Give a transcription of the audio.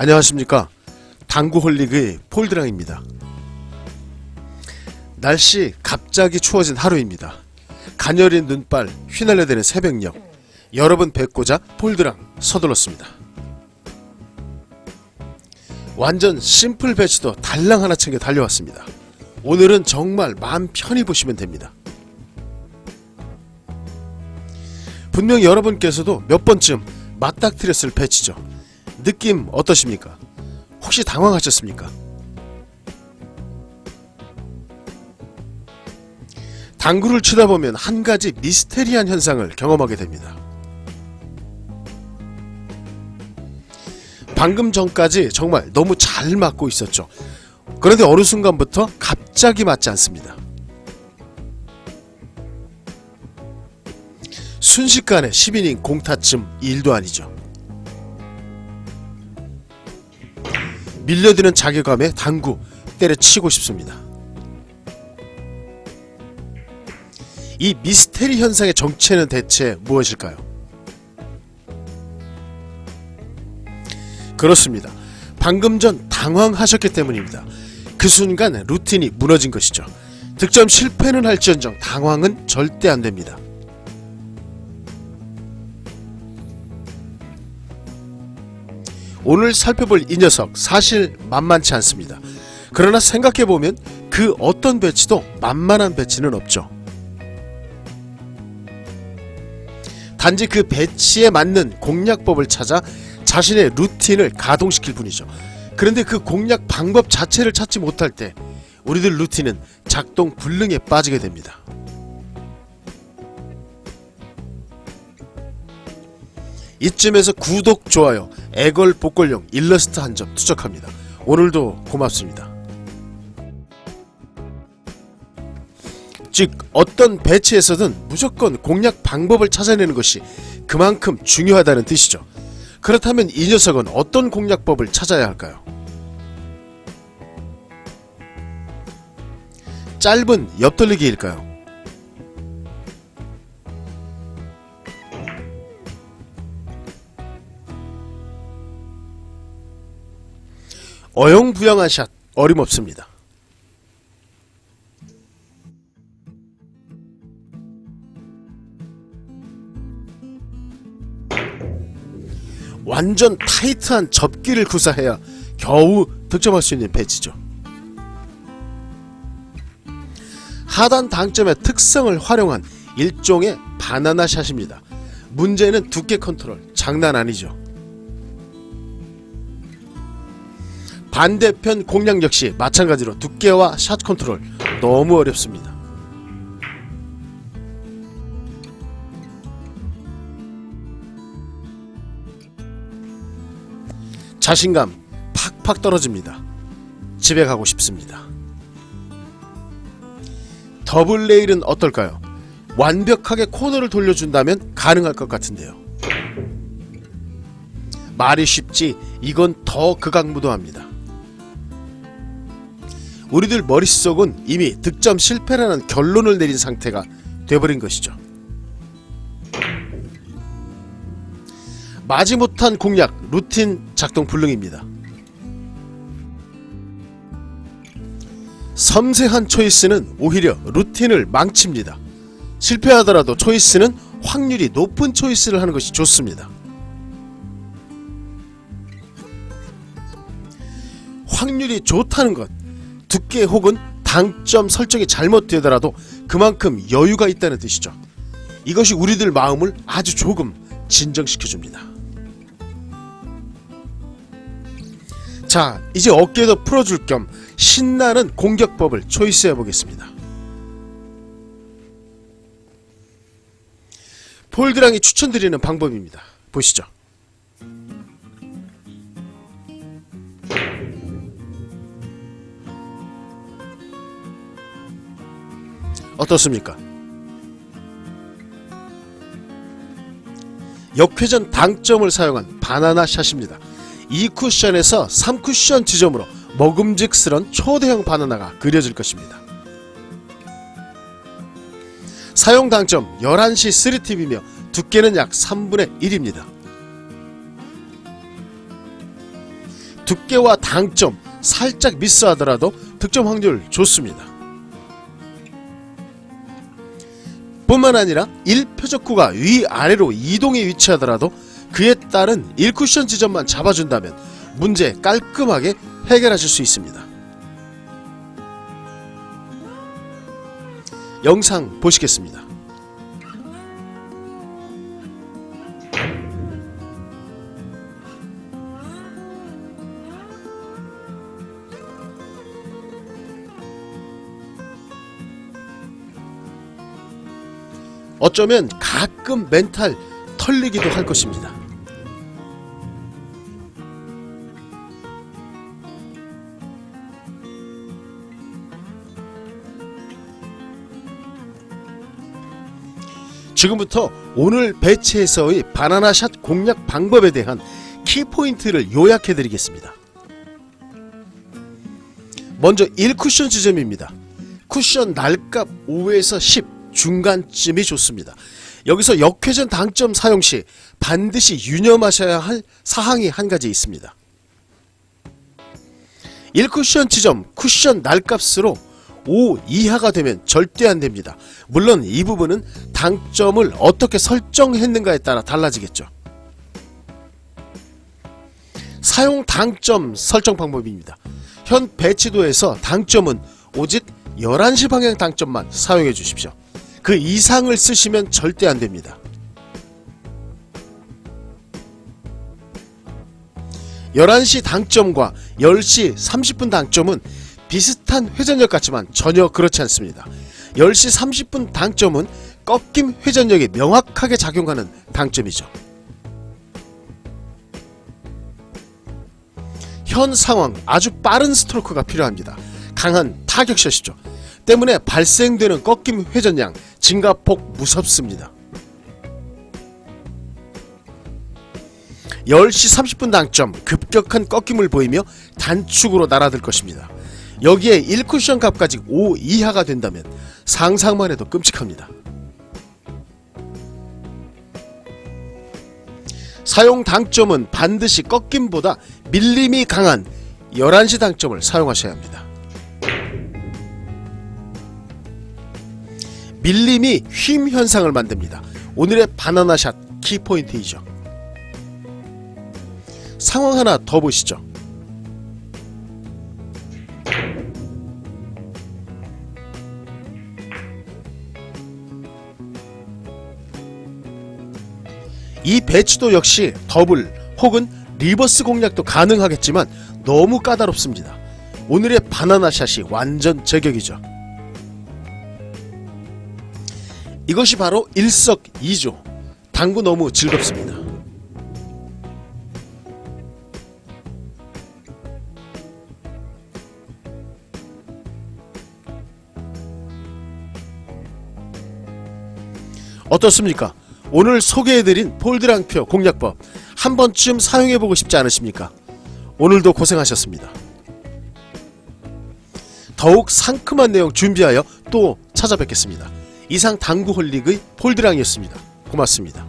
안녕하십니까. 당구홀릭의 폴드랑입니다. 날씨 갑자기 추워진 하루입니다. 가녀린 눈발 휘날려대는 새벽녘. 여러분 뵙고자 폴드랑 서둘렀습니다. 완전 심플 배치도 달랑 하나 챙겨 달려왔습니다. 오늘은 정말 마음 편히 보시면 됩니다. 분명 여러분께서도 몇 번쯤 맞닥뜨렸을 배치죠 느낌 어떠십니까? 혹시 당황하셨습니까? 당구를 치다 보면 한 가지 미스테리한 현상을 경험하게 됩니다. 방금 전까지 정말 너무 잘 맞고 있었죠. 그런데 어느 순간부터 갑자기 맞지 않습니다. 순식간에 10이닝 공타쯤 일도 아니죠. 밀려드는 자괴감에 당구 때려치고 싶습니다. 이 미스테리 현상의 정체는 대체 무엇일까요? 그렇습니다. 방금 전 당황하셨기 때문입니다. 그 순간 루틴이 무너진 것이죠. 득점 실패는 할지언정 당황은 절대 안 됩니다. 오늘 살펴볼 이 녀석 사실 만만치 않습니다. 그러나 생각해보면 그 어떤 배치도 만만한 배치는 없죠. 단지 그 배치에 맞는 공략법을 찾아 자신의 루틴을 가동시킬 뿐이죠. 그런데 그 공략 방법 자체를 찾지 못할 때 우리들 루틴은 작동 불능에 빠지게 됩니다. 이쯤에서 구독, 좋아요, 애걸 복걸용 일러스트 한 점 투척합니다. 오늘도 고맙습니다. 즉 어떤 배치에서든 무조건 공략 방법을 찾아내는 것이 그만큼 중요하다는 뜻이죠. 그렇다면 이 녀석은 어떤 공략법을 찾아야 할까요? 짧은 옆돌리기일까요? 어영부영한 샷 어림없습니다. 완전 타이트한 접기를 구사해야 겨우 득점할 수 있는 배치죠. 하단 당점의 특성을 활용한 일종의 바나나 샷입니다. 문제는 두께 컨트롤 장난 아니죠. 반대편 공략 역시 마찬가지로 두께와 샷 컨트롤 너무 어렵습니다. 자신감 팍팍 떨어집니다. 집에 가고 싶습니다. 더블 레일은 어떨까요? 완벽하게 코너를 돌려준다면 가능할 것 같은데요. 말이 쉽지 이건 더 극악무도합니다. 우리들 머릿속은 이미 득점 실패라는 결론을 내린 상태가 돼버린 것이죠. 마지못한 공략 루틴 작동 불능입니다. 섬세한 초이스는 오히려 루틴을 망칩니다. 실패하더라도 초이스는 확률이 높은 초이스를 하는 것이 좋습니다. 확률이 좋다는 것, 두께 혹은 당점 설정이 잘못되더라도 그만큼 여유가 있다는 뜻이죠. 이것이 우리들 마음을 아주 조금 진정시켜 줍니다. 자, 이제 어깨도 풀어줄 겸 신나는 공격법을 초이스해 보겠습니다. 폴드랑이 추천드리는 방법입니다. 보시죠. 어떻습니까? 역회전 당점을 사용한 바나나 샷입니다. 2쿠션에서 3쿠션 지점으로 먹음직스런 초대형 바나나가 그려질 것입니다. 사용 당점 11시 3팁이며 두께는 약 3분의 1입니다. 두께와 당점 살짝 미스하더라도 득점 확률 좋습니다. 뿐만 아니라 1표적구가 위아래로 이동해 위치하더라도 그에 따른 1쿠션 지점만 잡아준다면 문제 깔끔하게 해결하실 수 있습니다. 영상 보시겠습니다. 어쩌면 가끔 멘탈 털리기도 할 것입니다. 지금부터 오늘 배치에서의 바나나샷 공략 방법에 대한 키포인트를 요약해 드리겠습니다. 먼저 1쿠션 지점입니다. 쿠션 날값 5에서 10 중간쯤이 좋습니다. 여기서 역회전 당점 사용 시 반드시 유념하셔야 할 사항이 한 가지 있습니다. 1쿠션 지점 쿠션 날값으로 5 이하가 되면 절대 안 됩니다. 물론 이 부분은 당점을 어떻게 설정했는가에 따라 달라지겠죠. 사용 당점 설정 방법입니다. 현 배치도에서 당점은 오직 11시 방향 당점만 사용해 주십시오. 그 이상을 쓰시면 절대 안 됩니다. 11시 당점과 10시 30분 당점은 비슷한 회전력 같지만 전혀 그렇지 않습니다. 10시 30분 당점은 꺾임 회전력이 명확하게 작용하는 당점이죠. 현 상황 아주 빠른 스트로크가 필요합니다. 강한 타격샷이죠. 때문에 발생되는 꺾임 회전량 증가폭 무섭습니다. 10시 30분 당점 급격한 꺾임을 보이며 단축으로 날아들 것입니다. 여기에 1쿠션 값까지 5 이하가 된다면 상상만 해도 끔찍합니다. 사용 당점은 반드시 꺾임보다 밀림이 강한 11시 당점을 사용하셔야 합니다. 밀림이 휨 현상을 만듭니다. 오늘의 바나나샷 키포인트이죠. 상황 하나 더 보시죠. 이 배치도 역시 더블 혹은 리버스 공략도 가능하겠지만 너무 까다롭습니다. 오늘의 바나나샷이 완전 제격이죠. 이것이 바로 일석이조. 당구 너무 즐겁습니다. 어떻습니까? 오늘 소개해드린 폴드랑표 공략법 한 번쯤 사용해보고 싶지 않으십니까? 오늘도 고생하셨습니다. 더욱 상큼한 내용 준비하여 또 찾아뵙겠습니다. 이상 당구홀릭의 폴드랑이었습니다. 고맙습니다.